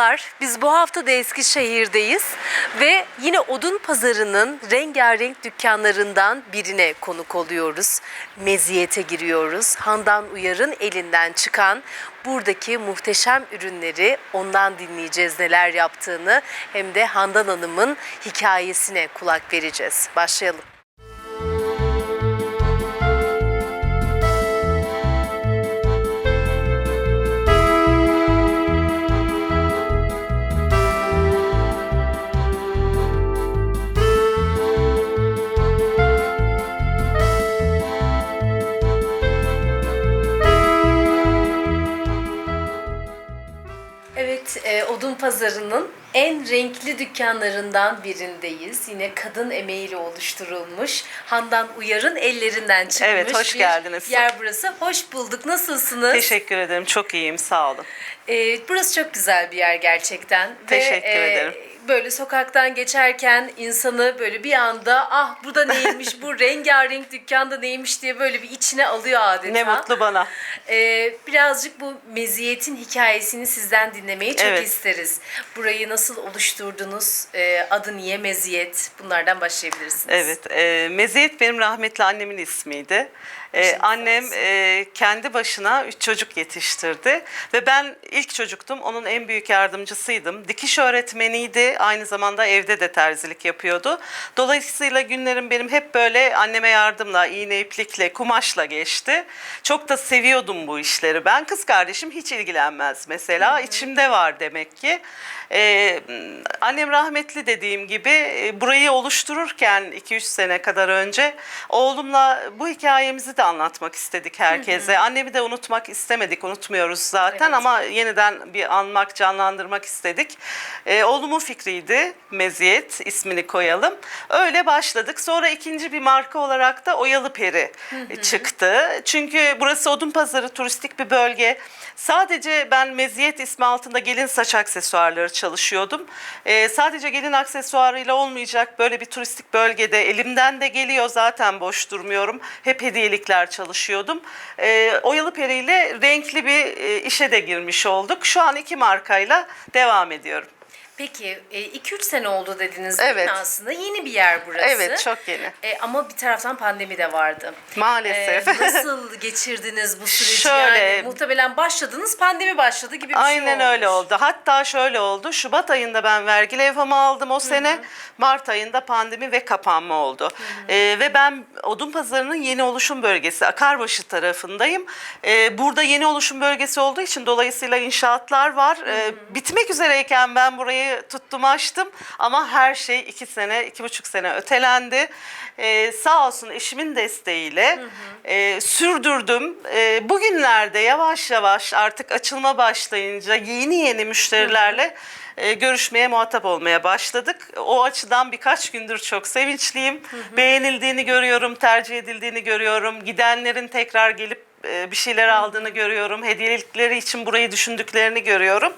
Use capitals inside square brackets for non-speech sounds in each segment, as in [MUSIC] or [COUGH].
Merhabalar. Biz bu hafta da Eskişehir'deyiz ve yine odun pazarının rengarenk dükkanlarından birine konuk oluyoruz. Meziyete giriyoruz. Handan Uyar'ın elinden çıkan buradaki muhteşem ürünleri ondan dinleyeceğiz neler yaptığını hem de Handan Hanım'ın hikayesine kulak vereceğiz. Başlayalım. Pazarı'nın en renkli dükkanlarından birindeyiz. Yine kadın emeğiyle oluşturulmuş. Handan Uyar'ın ellerinden çıkmış Evet, hoş bir geldiniz. yer burası. Hoş bulduk. Nasılsınız? Teşekkür ederim. Çok iyiyim. Sağ olun. E, burası çok güzel bir yer gerçekten. Teşekkür ederim. Böyle sokaktan geçerken insanı böyle bir anda ah bu da neymiş, bu [LAUGHS] rengarenk dükkanda neymiş diye böyle bir içine alıyor adeta. Ne mutlu bana. Ee, birazcık bu meziyetin hikayesini sizden dinlemeyi çok Evet. isteriz. Burayı nasıl oluşturdunuz? Ee, adı niye meziyet? Bunlardan başlayabilirsiniz. Evet. E, Meziyet benim rahmetli annemin ismiydi. E, Başınız sağ annem e, kendi başına üç çocuk yetiştirdi. Ve ben ilk çocuktum. Onun en büyük yardımcısıydım. Dikiş öğretmeniydi. Aynı zamanda evde de terzilik yapıyordu. Dolayısıyla günlerim benim hep böyle anneme yardımla, iğne iplikle, kumaşla geçti. Çok da seviyordum bu işleri. Ben kız kardeşim hiç ilgilenmez mesela. İçimde var demek ki. Ee, annem rahmetli dediğim gibi e, burayı oluştururken 2-3 sene kadar önce oğlumla bu hikayemizi de anlatmak istedik herkese. Annemi de unutmak istemedik, unutmuyoruz zaten Evet. ama yeniden bir anmak, canlandırmak istedik. Ee, oğlumun fikriydi, Meziyet ismini koyalım. Öyle başladık. Sonra ikinci bir marka olarak da Oyalı Peri çıktı. Çünkü burası Odun Pazarı turistik bir bölge. Sadece ben Meziyet ismi altında gelin saç aksesuarları çalışıyordum. Ee, sadece gelin aksesuarıyla olmayacak böyle bir turistik bölgede elimden de geliyor zaten boş durmuyorum. Hep hediyelikler çalışıyordum. Ee, Oyalı Peri renkli bir e, işe de girmiş olduk. Şu an iki markayla devam ediyorum. Peki 2-3 sene oldu dediniz değil Evet. mi aslında? Yeni bir yer burası. Evet çok yeni. E, ama bir taraftan pandemi de vardı. Maalesef. E, nasıl geçirdiniz bu süreci? [LAUGHS] Şöyle- Yani muhtemelen başladınız, pandemi başladı gibi bir şey Aynen öyle oldu. Hatta şöyle oldu. Şubat ayında ben vergi levhamı aldım o sene. Mart ayında pandemi ve kapanma oldu. Ee, ve ben Odun Pazarı'nın yeni oluşum bölgesi Akarbaşı tarafındayım. Ee, burada yeni oluşum bölgesi olduğu için dolayısıyla inşaatlar var. Ee, bitmek üzereyken ben burayı tuttum açtım. Ama her şey iki sene, iki buçuk sene ötelendi. Ee, sağ olsun eşimin desteğiyle e, sürdürdüm. E, bugünlerde yavaş yavaş artık açılma başlayınca yeni yeni müşterilerle e, görüşmeye, muhatap olmaya başladık. O açıdan birkaç gündür çok sevinçliyim. Beğenildiğini görüyorum, tercih edildiğini görüyorum. Gidenlerin tekrar gelip bir şeyler aldığını görüyorum. Hediyelikleri için burayı düşündüklerini görüyorum.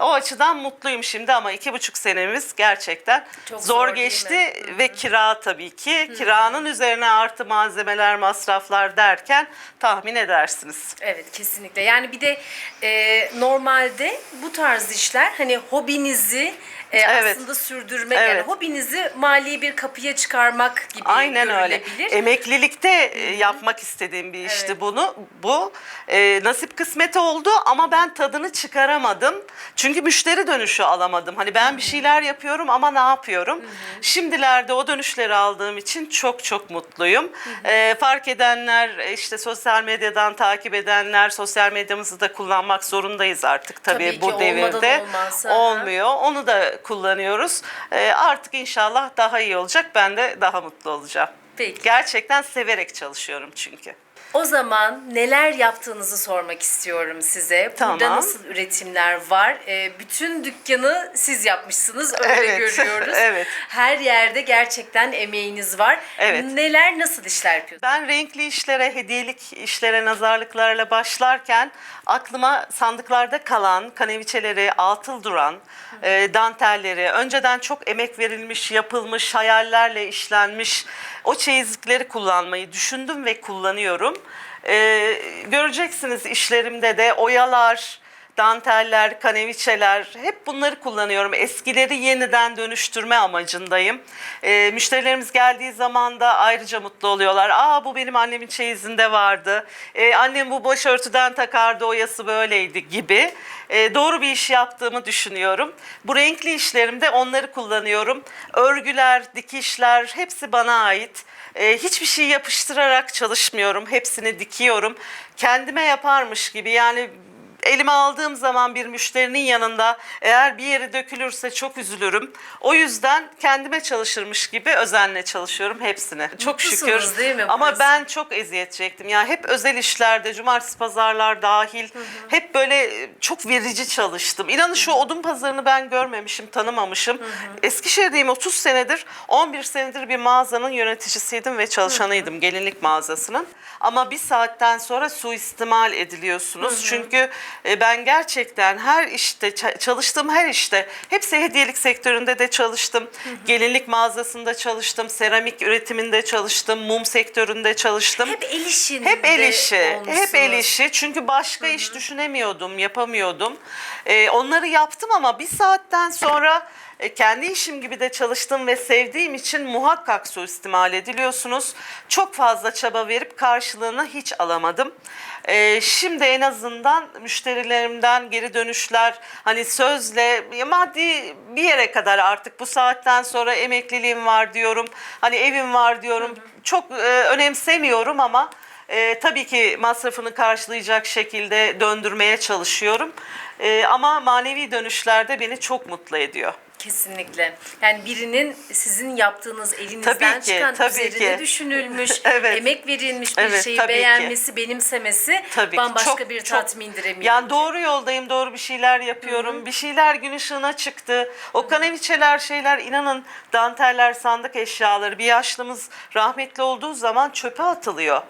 O açıdan mutluyum şimdi ama iki buçuk senemiz gerçekten Çok zor, zor geçti ve kira tabii ki. Kiranın üzerine artı malzemeler, masraflar derken tahmin edersiniz. Evet kesinlikle. Yani bir de e, normalde bu tarz işler hani hobinizi e, Evet. aslında sürdürmek yani Evet. hobinizi mali bir kapıya çıkarmak gibi Aynen öyle. Emeklilikte e, yapmak istediğim bir işti Evet. bunu. Bu e, nasip kısmet oldu ama ben tadını çıkaramadım. Çünkü müşteri dönüşü alamadım. Hani ben bir şeyler yapıyorum ama ne yapıyorum? Şimdilerde o dönüşleri aldığım için çok çok mutluyum. E, fark edenler, e, işte sosyal medyadan takip edenler, sosyal medyamızı da kullanmak zorundayız artık tabii, Tabii ki, bu devirde. olmaz. Olmuyor. Onu da kullanıyoruz. E, artık inşallah daha iyi olacak. Ben de daha mutlu olacağım. Peki. Gerçekten severek çalışıyorum çünkü. O zaman neler yaptığınızı sormak istiyorum size. Burada Tamam. nasıl üretimler var? E, bütün dükkanı siz yapmışsınız öyle Evet, [LAUGHS] görüyoruz. evet. Her yerde gerçekten emeğiniz var. Evet. Neler nasıl işler yapıyorsunuz? Ben renkli işlere, hediyelik işlere, nazarlıklarla başlarken aklıma sandıklarda kalan kaneviçeleri, altıl duran e, dantelleri, önceden çok emek verilmiş, yapılmış, hayallerle işlenmiş o çeyizlikleri kullanmayı düşündüm ve kullanıyorum. E, göreceksiniz işlerimde de oyalar, danteller, kaneviçeler hep bunları kullanıyorum. Eskileri yeniden dönüştürme amacındayım. Ee, müşterilerimiz geldiği zaman da ayrıca mutlu oluyorlar. Aa bu benim annemin çeyizinde vardı. Ee, annem bu başörtüden takardı oyası böyleydi gibi. Ee, doğru bir iş yaptığımı düşünüyorum. Bu renkli işlerimde onları kullanıyorum. Örgüler, dikişler hepsi bana ait. Ee, hiçbir şey yapıştırarak çalışmıyorum. Hepsini dikiyorum. Kendime yaparmış gibi yani elime aldığım zaman bir müşterinin yanında eğer bir yeri dökülürse çok üzülürüm. O yüzden kendime çalışırmış gibi özenle çalışıyorum hepsini. Çok Mutlusunuz şükür. değil mi Ama burası? ben çok eziyet çektim. Yani hep özel işlerde, cumartesi pazarlar dahil hep böyle e, çok verici çalıştım. İnanın şu odun pazarını ben görmemişim, tanımamışım. Eskişehir'deyim 30 senedir. 11 senedir bir mağazanın yöneticisiydim ve çalışanıydım gelinlik mağazasının. Ama bir saatten sonra suistimal ediliyorsunuz. Çünkü e, ben gerçekten her işte ça- çalıştığım her işte hepsi hediyelik sektöründe de çalıştım. Gelinlik mağazasında çalıştım, seramik üretiminde çalıştım, mum sektöründe çalıştım. Hep el işinde Hep el işi, hep el işi. Çünkü başka iş düşünemiyordum, yapamıyordum. Ee, onları yaptım ama bir saatten sonra e, kendi işim gibi de çalıştım ve sevdiğim için muhakkak suistimal ediliyorsunuz. Çok fazla çaba verip karşılığını hiç alamadım. Ee, şimdi en azından müşterilerimden geri dönüşler hani sözle maddi bir yere kadar artık bu saatten sonra emekliliğim var diyorum. Hani evim var diyorum. Çok e, önemsemiyorum ama e, tabii ki masrafını karşılayacak şekilde döndürmeye çalışıyorum. E, ama manevi dönüşlerde beni çok mutlu ediyor. Kesinlikle. Yani birinin sizin yaptığınız elinizden Tabii ki, çıkan tabii üzerine ki. düşünülmüş, [LAUGHS] Evet. emek verilmiş bir Evet, şeyi tabii ki. beğenmesi, benimsemesi Tabii bambaşka Çok- bir tatmindir eminim. Yani ki. doğru yoldayım, doğru bir şeyler yapıyorum. Bir şeyler gün ışığına çıktı. O kaneviçeler şeyler inanın danteller, sandık eşyaları. Bir yaşlımız rahmetli olduğu zaman çöpe atılıyor.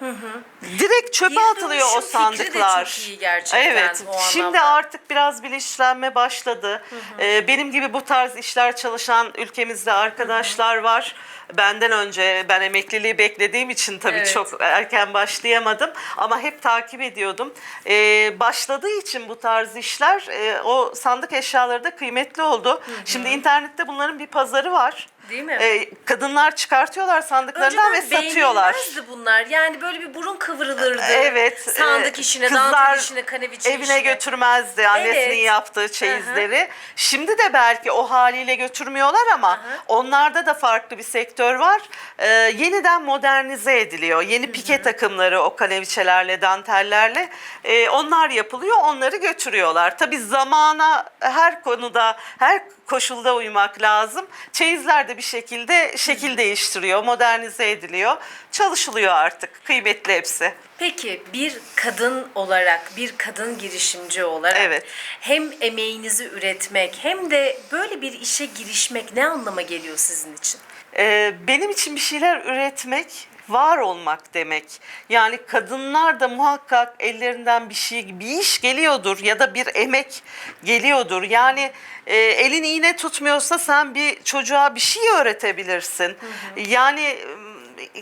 Direkt çöpe Geri atılıyor o dönüşüm fikri de sandıklar. çok iyi gerçekten Evet. o Şimdi anlamda. artık biraz bilinçlenme başladı. Ee, benim gibi bu tarz işler çalışan ülkemizde arkadaşlar var. Benden önce ben emekliliği beklediğim için tabii Evet. çok erken başlayamadım ama hep takip ediyordum. Ee, başladığı için bu tarz işler e, o sandık eşyaları da kıymetli oldu. Şimdi internette bunların bir pazarı var. Değil mi? Ee, kadınlar çıkartıyorlar sandıklarından ve Önceden satıyorlar. beğenilmezdi bunlar. Yani böyle bir burun kıvrılırdı. Evet. Sandık e, işine, kızlar dantel işine, kaneviçe evine işine. götürmezdi annesinin Evet. yaptığı çeyizleri. Şimdi de belki o haliyle götürmüyorlar ama onlarda da farklı bir sektör var. Ee, yeniden modernize ediliyor. Yeni pike takımları o kaneviçelerle, dantellerle e, onlar yapılıyor. Onları götürüyorlar. Tabii zamana her konuda, her koşulda uymak lazım. Çeyizler de bir şekilde şekil değiştiriyor, modernize ediliyor. Çalışılıyor artık. Kıymetli hepsi. Peki bir kadın olarak, bir kadın girişimci olarak Evet. hem emeğinizi üretmek hem de böyle bir işe girişmek ne anlama geliyor sizin için? Ee, benim için bir şeyler üretmek var olmak demek. Yani kadınlar da muhakkak ellerinden bir şey, bir iş geliyordur ya da bir emek geliyordur. Yani e, elin iğne tutmuyorsa sen bir çocuğa bir şey öğretebilirsin. Yani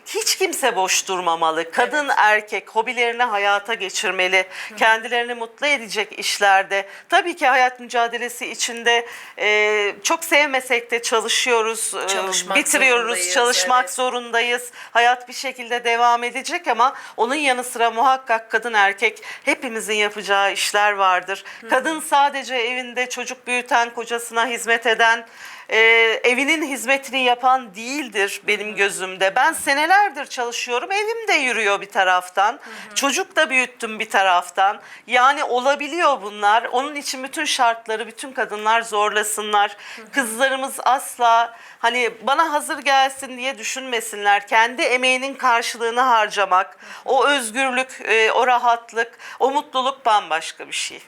hiç kimse boş durmamalı. Kadın erkek hobilerini hayata geçirmeli. Kendilerini mutlu edecek işlerde. Tabii ki hayat mücadelesi içinde e, çok sevmesek de çalışıyoruz. e, Çalışmak bitiriyoruz, zorundayız, çalışmak evet. zorundayız. Hayat bir şekilde devam edecek ama onun yanı sıra muhakkak kadın erkek hepimizin yapacağı işler vardır. Kadın sadece evinde çocuk büyüten, kocasına hizmet eden, e, evinin hizmetini yapan değildir benim gözümde. Ben senelerdir çalışıyorum. Evim de yürüyor bir taraftan. Çocuk da büyüttüm bir taraftan. Yani olabiliyor bunlar. Onun için bütün şartları bütün kadınlar zorlasınlar. Kızlarımız asla hani bana hazır gelsin diye düşünmesinler. Kendi emeğinin karşılığını harcamak, o özgürlük, e, o rahatlık, o mutluluk bambaşka bir şey.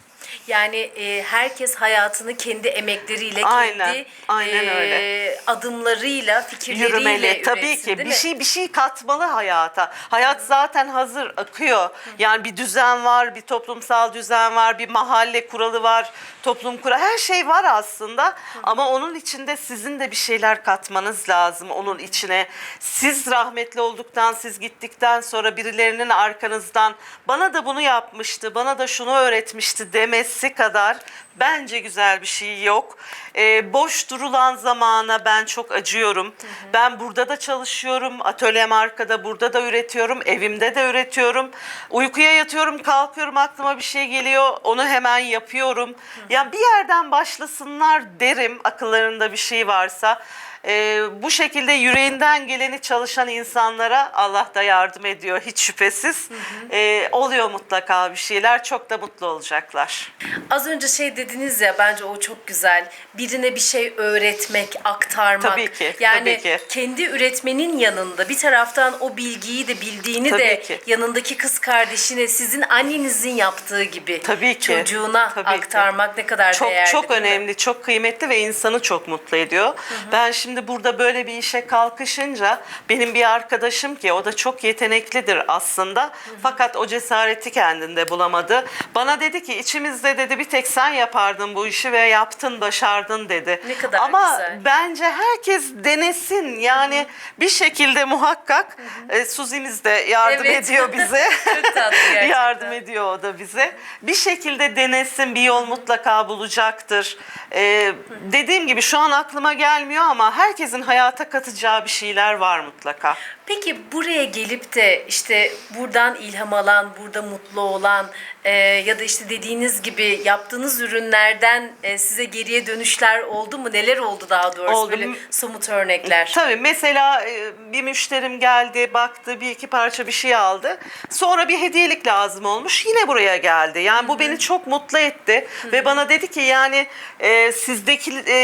Yani e, herkes hayatını kendi emekleriyle, Aynen, kendi aynen e, öyle. adımlarıyla, fikirleriyle yürümeli. Tabii üretsin, ki değil bir mi? şey bir şey katmalı hayata. Hayat zaten hazır akıyor. Yani bir düzen var, bir toplumsal düzen var, bir mahalle kuralı var, toplum kuralı. Her şey var aslında ama onun içinde sizin de bir şeyler katmanız lazım onun içine. Siz rahmetli olduktan, siz gittikten sonra birilerinin arkanızdan bana da bunu yapmıştı, bana da şunu öğretmişti demesi verilmesi kadar bence güzel bir şey yok. Ee, boş durulan zamana ben çok acıyorum. Ben burada da çalışıyorum, atölyem arkada, burada da üretiyorum, evimde de üretiyorum. Uykuya yatıyorum, kalkıyorum, aklıma bir şey geliyor, onu hemen yapıyorum. Ya bir yerden başlasınlar derim, akıllarında bir şey varsa. Ee, bu şekilde yüreğinden geleni çalışan insanlara Allah da yardım ediyor hiç şüphesiz. Ee, oluyor mutlaka bir şeyler, çok da mutlu olacaklar. Az önce şey dediniz ya bence o çok güzel. Birine bir şey öğretmek, aktarmak. Tabii ki, Yani tabii ki. kendi üretmenin yanında bir taraftan o bilgiyi de bildiğini Tabii de ki. yanındaki kız kardeşine sizin annenizin yaptığı gibi Tabii ki, çocuğuna tabii ki. aktarmak ne kadar çok değerli. çok önemli, çok kıymetli ve insanı çok mutlu ediyor. Ben şimdi burada böyle bir işe kalkışınca benim bir arkadaşım ki o da çok yeteneklidir aslında. Fakat o cesareti kendinde bulamadı. Bana dedi ki içimizde dedi bir tek sen yapardın bu işi ve yaptın, başardın dedi. Ne kadar Ama güzel. bence herkes denesin. Yani bir şekilde muhakkak e, Suzi'miz de yardım Evet. ediyor bize. [LAUGHS] Çok tatlı gerçekten. yardım ediyor o da bize. Bir şekilde denesin bir yol mutlaka bulacaktır. Ee, dediğim gibi şu an aklıma gelmiyor ama herkesin hayata katacağı bir şeyler var mutlaka. Peki buraya gelip de işte buradan ilham alan, burada mutlu olan e, ya da işte dediğiniz gibi yaptığınız ürünlerden e, size geriye dönüşler oldu mu? Neler oldu daha doğrusu Oldu. böyle somut örnekler? Tabii mesela e, bir müşterim geldi, baktı, bir iki parça bir şey aldı. Sonra bir hediyelik lazım olmuş. Yine buraya geldi. Yani bu beni çok mutlu etti ve bana dedi ki yani e, sizdeki e,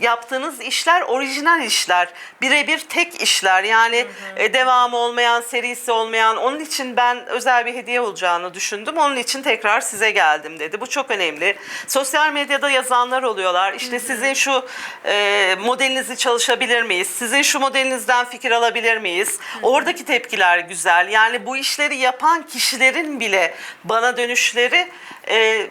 yaptığınız işler orijinal işler. Birebir tek işler. Yani e, devamı olmayan, serisi olmayan. Onun için ben özel bir hediye olacağını düşündüm. Onun için tekrar size geldim dedi. Bu çok önemli. Sosyal medyada yazanlar oluyorlar. İşte sizin şu e, modelinizi çalışabilir miyiz? Sizin şu modelinizden fikir alabilir miyiz? Oradaki tepkiler güzel. Yani bu işleri yapan kişilerin bile bana dönüşleri e,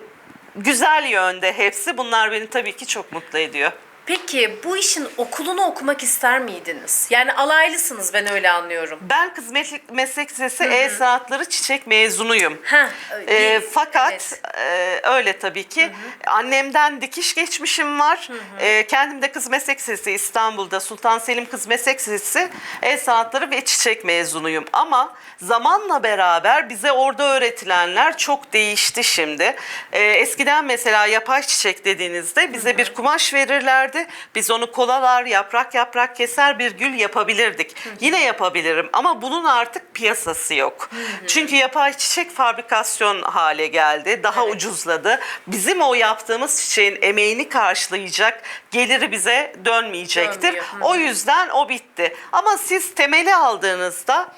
güzel yönde hepsi. Bunlar beni tabii ki çok mutlu ediyor. Peki bu işin okulunu okumak ister miydiniz? Yani alaylısınız ben öyle anlıyorum. Ben kız meslek, meslek lisesi e-sanatları çiçek mezunuyum. Heh, E, bir- fakat e, öyle tabii ki. Annemden dikiş geçmişim var. E, kendim de kız meslek lisesi İstanbul'da Sultan Selim Kız Meslek Lisesi el sanatları ve çiçek mezunuyum. Ama zamanla beraber bize orada öğretilenler çok değişti şimdi. E, eskiden mesela yapay çiçek dediğinizde bize bir kumaş verirlerdi. Biz onu kolalar, yaprak yaprak keser bir gül yapabilirdik. Yine yapabilirim ama bunun artık piyasası yok. Çünkü yapay çiçek fabrikasyon hale geldi. Daha Evet. ucuzladı. Bizim o yaptığımız çiçeğin emeğini karşılayacak geliri bize dönmeyecektir. Dönmüyor. Hı. O yüzden o bitti. Ama siz temeli aldığınızda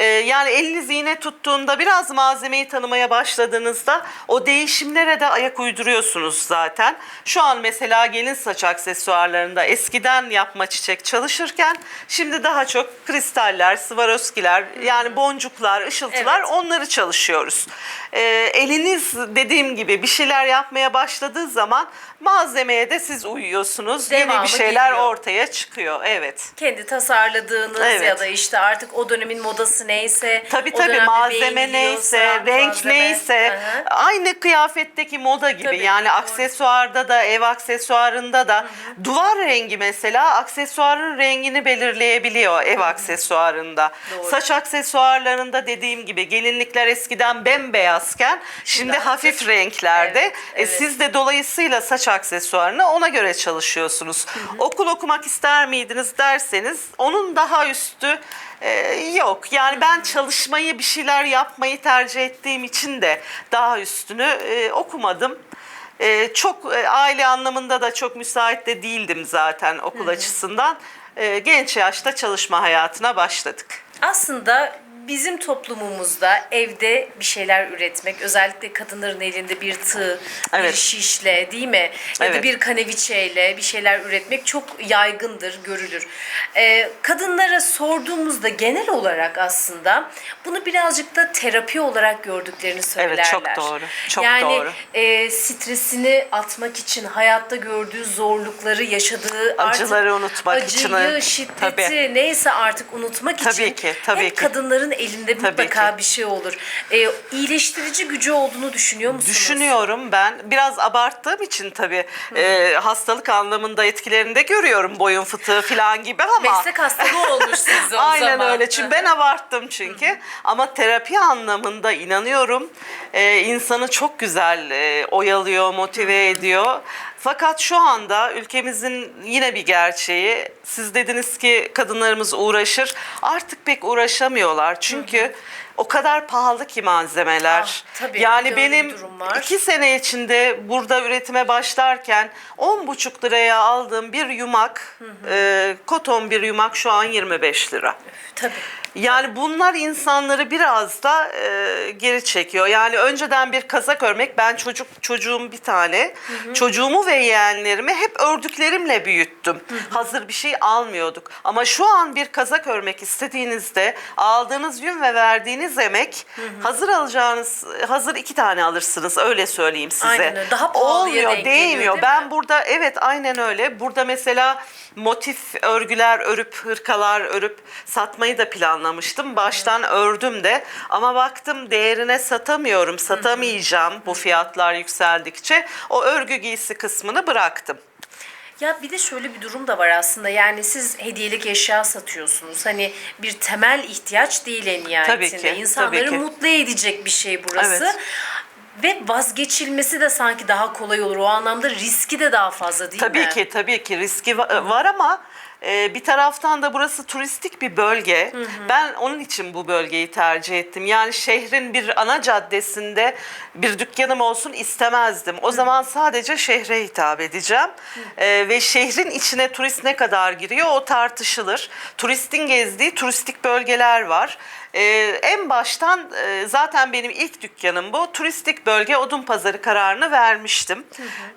e, yani eliniz iğne tuttuğunda biraz malzemeyi tanımaya başladığınızda o değişimlere de ayak uyduruyorsunuz zaten. Şu an mesela gelin saç aksesuarlarında eskiden yapma çiçek çalışırken şimdi daha çok kristaller, Swarovskiler yani boncuklar, ışıltılar Evet. onları çalışıyoruz. E, eliniz dediğim gibi bir şeyler yapmaya başladığı zaman malzemeye de siz uyuyorsunuz. Yeni Devamı bir şeyler geliyor. ortaya çıkıyor. Evet. kendi tasarladığınız Evet. ya da işte artık o dönemin modası neyse. Tabii tabii malzeme neyse, renk malzeme. neyse Hı hı. aynı kıyafetteki moda gibi. Tabii, yani doğru. aksesuarda da ev aksesuarında da duvar rengi mesela aksesuarın rengini belirleyebiliyor ev aksesuarında. Doğru. Saç aksesuarlarında dediğim gibi gelinlikler eskiden bembeyazken şimdi, artık- hafif renklerde. Evet, E, evet. siz de dolayısıyla saç aksesuarını ona göre çalışıyorsunuz. Okul okumak ister miydiniz derseniz onun daha üstü e, yok. Yani ben çalışmayı bir şeyler yapmayı tercih ettiğim için de daha üstünü e, okumadım. E, çok e, aile anlamında da çok müsait de değildim zaten okul açısından. E, genç yaşta çalışma hayatına başladık. Aslında bizim toplumumuzda evde bir şeyler üretmek, özellikle kadınların elinde bir tığ, bir Evet. şişle değil mi? Ya da Evet. bir kaneviçeyle bir şeyler üretmek çok yaygındır, görülür. Ee, kadınlara sorduğumuzda genel olarak aslında bunu birazcık da terapi olarak gördüklerini söylerler. çok doğru, çok yani, doğru. e, stresini atmak için hayatta gördüğü zorlukları, yaşadığı Acıları unutmak için, acıyı, evet. şiddeti Tabii. neyse artık unutmak Tabii için ki, tabii hep ki. kadınların elinde Tabii mutlaka ki. bir şey olur. E, iyileştirici gücü olduğunu düşünüyor musunuz? Düşünüyorum ben. Biraz abarttığım için tabii e, hastalık anlamında etkilerini de görüyorum. Boyun fıtığı falan gibi ama. Meslek hastalığı olmuş sizde o [LAUGHS] Aynen zaman. öyle. Çünkü ben abarttım çünkü. Ama terapi anlamında inanıyorum. Ee, insanı çok güzel e, oyalıyor, motive ediyor. Fakat şu anda ülkemizin yine bir gerçeği. Siz dediniz ki kadınlarımız uğraşır. Artık pek uğraşamıyorlar. Çünkü o kadar pahalı ki malzemeler. Ah, tabii, yani benim iki sene içinde burada üretime başlarken 10,5 liraya aldığım bir yumak, e, koton bir yumak şu an 25 lira. Tabii. Yani bunlar insanları biraz da e, geri çekiyor. Yani önceden bir kazak örmek, ben çocuk çocuğum bir tane, çocuğumu ve yeğenlerimi hep ördüklerimle büyüttüm. Hazır bir şey almıyorduk. Ama şu an bir kazak örmek istediğinizde aldığınız yün ve verdiğiniz emek, hazır alacağınız, hazır iki tane alırsınız öyle söyleyeyim size. Aynen öyle. Daha pahalıya Olmuyor, denk geliyor, değmiyor. değil ben mi? burada evet aynen öyle. Burada mesela motif örgüler örüp hırkalar örüp satmayı da planlamıştım. Baştan ördüm de ama baktım değerine satamıyorum. Satamayacağım bu fiyatlar yükseldikçe. O örgü giysi kısmını bıraktım. Ya bir de şöyle bir durum da var aslında. Yani siz hediyelik eşya satıyorsunuz. Hani bir temel ihtiyaç değil en nihayetinde. Tabii ki, İnsanları tabii ki. mutlu edecek bir şey burası. Evet. Ve vazgeçilmesi de sanki daha kolay olur. O anlamda riski de daha fazla değil Tabii mi? ki tabii ki riski va- var ama e, bir taraftan da burası turistik bir bölge. Ben onun için bu bölgeyi tercih ettim. Yani şehrin bir ana caddesinde bir dükkanım olsun istemezdim. O zaman sadece şehre hitap edeceğim. E, ve şehrin içine turist ne kadar giriyor o tartışılır. Turistin gezdiği turistik bölgeler var. Ee, en baştan e, zaten benim ilk dükkanım bu. Turistik bölge odun pazarı kararını vermiştim.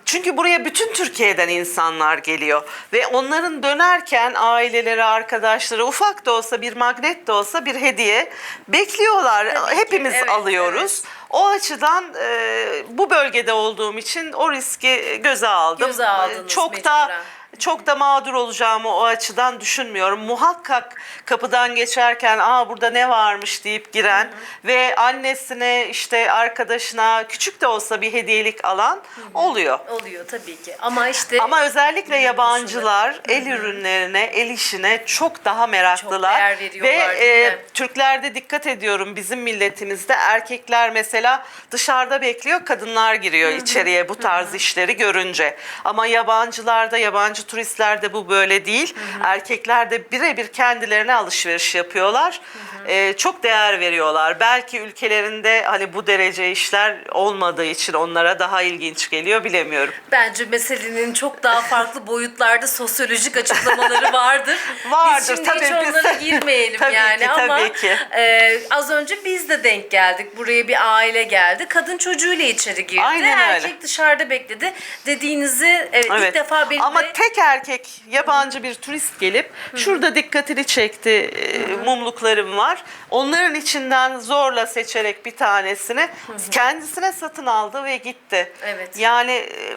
Çünkü buraya bütün Türkiye'den insanlar geliyor ve onların dönerken aileleri, arkadaşları ufak da olsa bir magnet de olsa bir hediye bekliyorlar. Tabii ki, Hepimiz evet, alıyoruz. O açıdan e, bu bölgede olduğum için o riski göze aldım. Göze aldınız Çok da mecburen. Çok da mağdur olacağımı o açıdan düşünmüyorum. Muhakkak kapıdan geçerken aa burada ne varmış deyip giren ve annesine işte arkadaşına küçük de olsa bir hediyelik alan oluyor. Oluyor tabii ki. Ama işte Ama özellikle yabancılar el ürünlerine, el işine çok daha meraklılar. değer Ve veriyorlar, değil e? Türklerde dikkat ediyorum bizim milletimizde erkekler mesela dışarıda bekliyor, kadınlar giriyor içeriye bu tarz işleri görünce. Ama yabancılarda, yabancı turistlerde bu böyle değil. Erkekler de birebir kendilerine alışveriş yapıyorlar. E, çok değer veriyorlar. Belki ülkelerinde hani bu derece işler olmadığı için onlara daha ilginç geliyor bilemiyorum. Bence meselenin çok daha farklı [LAUGHS] boyutlarda sosyolojik açıklamaları vardır. [LAUGHS] Vardır, biz şimdi tabii hiç biz- onlara girmeyelim [LAUGHS] Tabii yani ki, ama tabii ki. e, az önce biz de denk geldik. Buraya bir aile geldi. Kadın çocuğuyla içeri girdi. Aynen öyle. Erkek dışarıda bekledi. Dediğinizi evet, ilk Evet. defa benim Ama de tek erkek yabancı bir turist gelip şurada dikkatini çekti e, mumluklarım var. Onların içinden zorla seçerek bir tanesini kendisine satın aldı ve gitti. Evet. Yani e,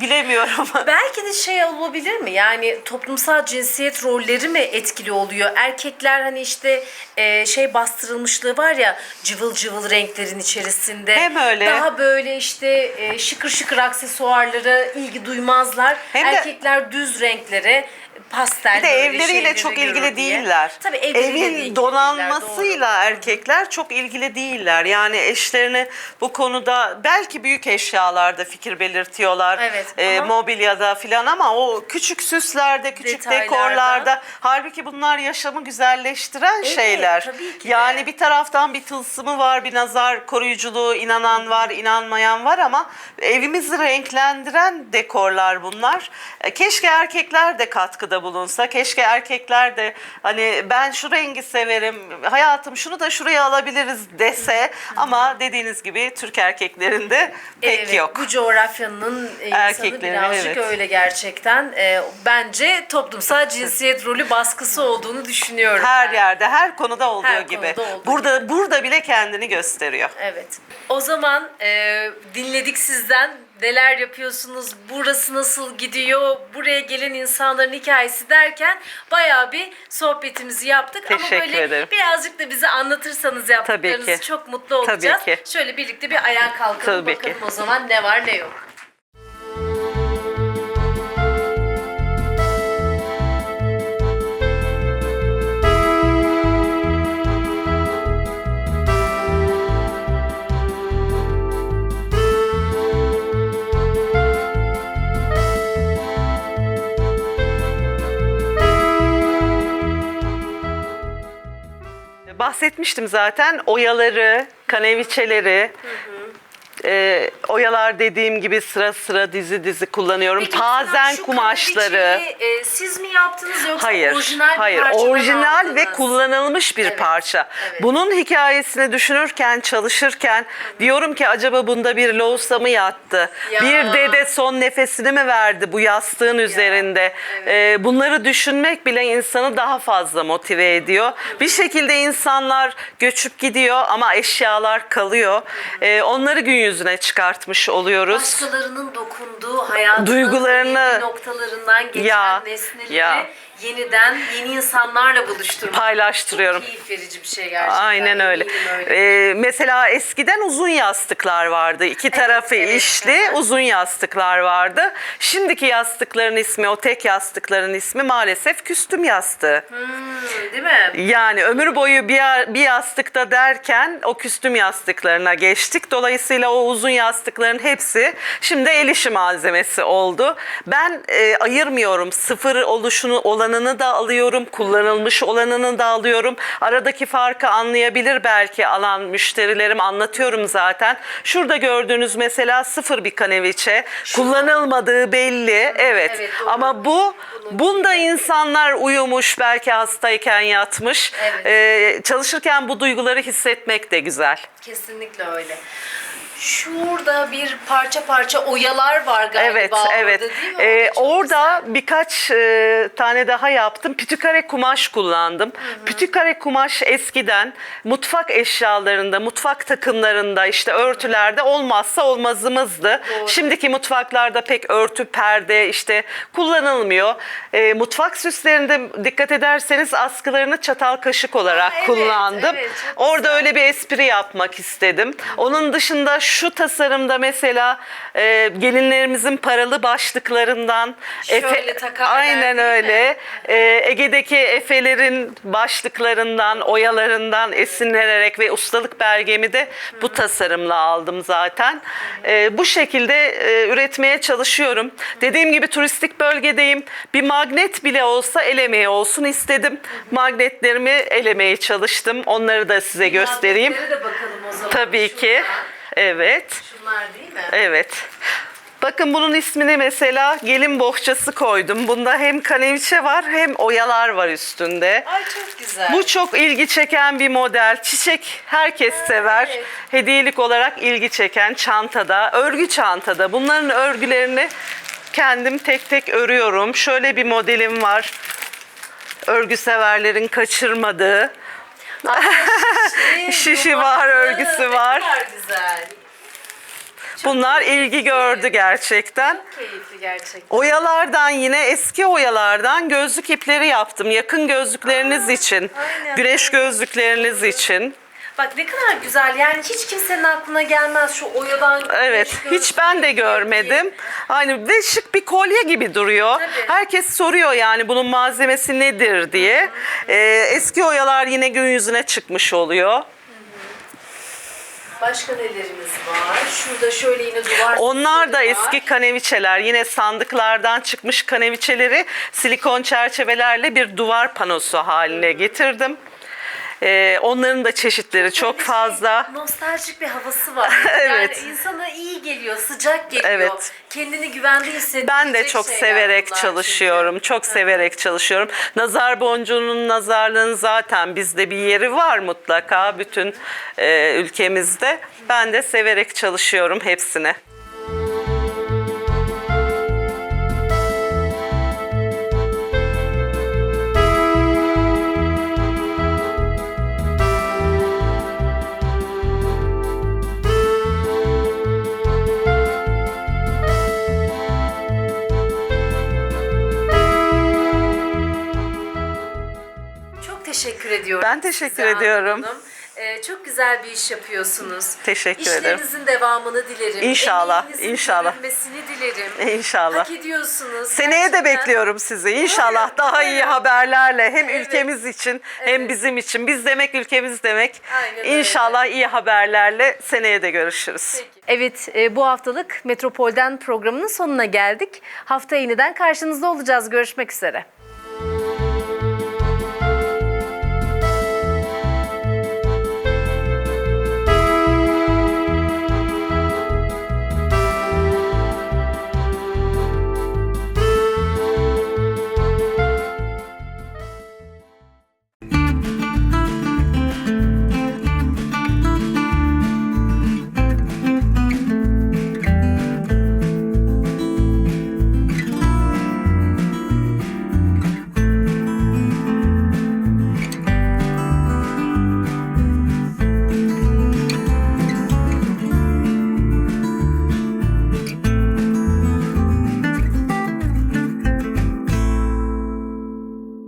bilemiyorum. [LAUGHS] Belki de şey olabilir mi? Yani toplumsal cinsiyet rolleri mi etkili oluyor? Erkekler hani işte e, şey bastırılmışlığı var ya cıvıl cıvıl renklerin içerisinde. Hem öyle. Daha böyle işte e, şıkır şıkır aksesuarlara ilgi duymazlar. Hem de- Erkekler düz renklere pastel Bir de böyle evleriyle şeyleri çok görür ilgili diye. değiller. Tabii evleriyle de ilgili Evin değiller, donanmasıyla doğru. erkekler çok ilgili değiller. Yani eşlerini bu konuda belki büyük eşyalarda fikir belirtiyorlar. Evet, e, ama- mobilyada filan ama o küçük süslerde, küçük Detaylarda. dekorlarda halbuki bunlar yaşamı güzelleştiren şeyler. tabii ki de. Yani bir taraftan bir tılsımı var, bir nazar koruyuculuğu inanan var, inanmayan var ama evimizi renklendiren dekorlar bunlar. E, Keşke erkekler de katkıda bulunsa. Keşke erkekler de hani ben şu rengi severim, hayatım şunu da şuraya alabiliriz dese ama dediğiniz gibi Türk erkeklerinde pek Evet, yok. Bu coğrafyanın e, insanı birazcık evet. öyle gerçekten. E, bence toplumsal cinsiyet rolü baskısı olduğunu düşünüyorum. Her ben. yerde, her konuda olduğu Her gibi. konuda olduğu burada burada bile kendini gösteriyor. Evet. O zaman e, dinledik sizden neler yapıyorsunuz, burası nasıl gidiyor, buraya gelen insanların hikayesi derken bayağı bir sohbetimizi yaptık. Ama Teşekkür böyle ederim. birazcık da bize anlatırsanız yaptıklarınızı Tabii çok mutlu Tabii olacağız. ki. Şöyle birlikte bir ayağa kalkalım Tabii bakalım ki. o zaman ne var ne yok. Bahsetmiştim zaten. Oyaları, kaneviçeleri, e, oyalar dediğim gibi sıra sıra dizi dizi kullanıyorum. Peki mesela şu kumaşları. e, siz mi yaptınız yoksa Hayır, orijinal bir hayır. parçadan Orijinal ve kullanılmış bir Evet, parça. evet. Bunun hikayesini düşünürken, çalışırken diyorum ki acaba bunda bir loğusa mı yattı? Ya. Bir dede son nefesini mi verdi bu yastığın üzerinde? Ee, bunları düşünmek bile insanı daha fazla motive ediyor. Bir şekilde insanlar göçüp gidiyor ama eşyalar kalıyor. Ee, onları gün yüzüne çıkartmış oluyoruz. Başkalarının dokunduğu hayatının Duygularını- noktalarından geçen Ya, nesneleri ya. Yeniden yeni insanlarla buluşturmak. Paylaştırıyorum. Keyif verici bir şey gerçekten. Aynen öyle. öyle. Ee, mesela eskiden uzun yastıklar vardı. İki tarafı evet. işli Aha. uzun yastıklar vardı. Şimdiki yastıkların ismi, o tek yastıkların ismi maalesef küstüm yastığı. Hmm, değil mi? Yani ömür boyu bir, bir yastıkta derken o küstüm yastıklarına geçtik. Dolayısıyla o uzun yastıkların hepsi şimdi el işi malzemesi oldu. Ben e, ayırmıyorum. Sıfır oluşunu olanını da alıyorum. Kullanılmış olanını da alıyorum. Aradaki farkı anlayabilir belki alan müşterilerim. Anlatıyorum zaten. Şurada gördüğünüz mesela sıfır bir kaneviçe. Kullanılmadığı belli. Evet. evet. Ama bu bunda insanlar uyumuş belki hastayken yatmış. Evet. Ee, çalışırken bu duyguları hissetmek de güzel. Kesinlikle öyle. Şurada bir parça parça oyalar var galiba. Evet, orada, evet. değil mi? Ee, orada birkaç e, tane daha yaptım. Pütükare kumaş kullandım. Pütükare kumaş eskiden mutfak eşyalarında, mutfak takımlarında, işte örtülerde olmazsa olmazımızdı. Doğru. Şimdiki mutfaklarda pek örtü, perde işte kullanılmıyor. Ee, mutfak süslerinde dikkat ederseniz askılarını çatal kaşık olarak evet, kullandım. evet, Orada öyle bir espri yapmak istedim. Onun dışında şu tasarımda mesela e, gelinlerimizin paralı başlıklarından Şöyle takarlar, aynen değil öyle. E, Ege'deki efelerin başlıklarından, oyalarından esinlenerek ve ustalık belgemi de bu tasarımla aldım zaten. E, bu şekilde e, üretmeye çalışıyorum. Dediğim gibi turistik bölgedeyim. Bir magnet bile olsa el emeği olsun istedim. Magnetlerimi elemeye çalıştım. Onları da size göstereyim. De bakalım o zaman. Tabii ki. Şurada. Evet. Şunlar değil mi? Evet. Bakın bunun ismini mesela gelin bohçası koydum. Bunda hem kaneviçe var hem oyalar var üstünde. Ay çok güzel. Bu çok ilgi çeken bir model. Çiçek herkes sever. evet. Hediyelik olarak ilgi çeken çantada, örgü çantada. Bunların örgülerini kendim tek tek örüyorum. Şöyle bir modelim var. Örgü severlerin kaçırmadığı. Şişi, Şişi var, örgüsü var. Ne kadar güzel. Bunlar ilgi gördü gerçekten. Çok keyifli gerçekten. Oyalardan yine eski oyalardan gözlük ipleri yaptım. Yakın gözlükleriniz için, aynen. güneş gözlükleriniz için. Bak ne kadar güzel. Yani hiç kimsenin aklına gelmez şu oyadan. Evet, hiç ben de görmedim. Aynı ve şık bir kolye gibi duruyor. Tabii. Herkes soruyor yani bunun malzemesi nedir diye. Ee, eski oyalar yine gün yüzüne çıkmış oluyor. Başka nelerimiz var? Şurada şöyle yine duvar Onlar da var. eski kaneviçeler. Yine sandıklardan çıkmış kaneviçeleri silikon çerçevelerle bir duvar panosu haline getirdim. Ee, onların da çeşitleri çok Böyle fazla. Şey, nostaljik bir havası var. [LAUGHS] Evet. Yani insana iyi geliyor, sıcak geliyor. Evet. Kendini güvende hissettirecek Ben de çok severek çalışıyorum. çünkü. Çok severek çalışıyorum. Nazar boncuğunun nazarlığın zaten bizde bir yeri var mutlaka bütün e, ülkemizde. Ben de severek çalışıyorum hepsini. Ben teşekkür size ediyorum. Hanım. Ee, çok güzel bir iş yapıyorsunuz. Teşekkür ederim. İşlerinizin devamını dilerim. İnşallah, Emeğinizin inşallah. dilerim. İnşallah. Hak ediyorsunuz. Seneye de Gerçekten. bekliyorum sizi. İnşallah Umarım, daha iyi umarım. haberlerle hem Evet. ülkemiz için hem Evet. bizim için. Biz demek ülkemiz demek. Aynen öyle. İnşallah iyi haberlerle seneye de görüşürüz. Peki. Evet e, bu haftalık Metropol'den programının sonuna geldik. Hafta yeniden karşınızda olacağız. Görüşmek üzere.